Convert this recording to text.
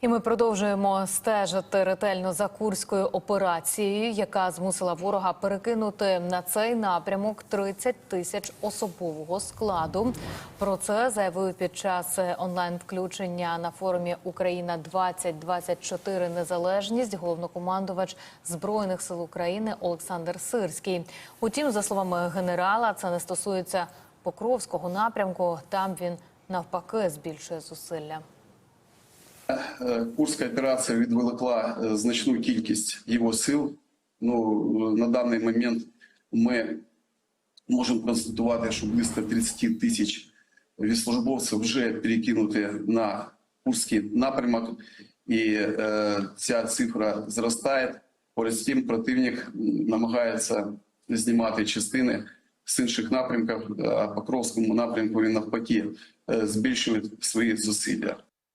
І ми продовжуємо стежити ретельно за курською операцією, яка змусила ворога перекинути на цей напрямок 30 тисяч особового складу. Про це заявив під час онлайн-включення на форумі Україна 2024 Незалежність головнокомандувач збройних сил України Олександр Сирський. Утім, за словами генерала, це не стосується Покровського напрямку. Там він навпаки збільшує зусилля. Курська операція відволікла е, значну кількість його сил. Ну, на даний момент ми можемо констатувати, що близько 30 тисяч військовослужбовців вже перекинуті на Курський напрямок, і е, ця цифра зростає. Поряд з тим противник намагається знімати частини з інших напрямків, а по Покровському напрямку він навпаки е, збільшує свої зусилля.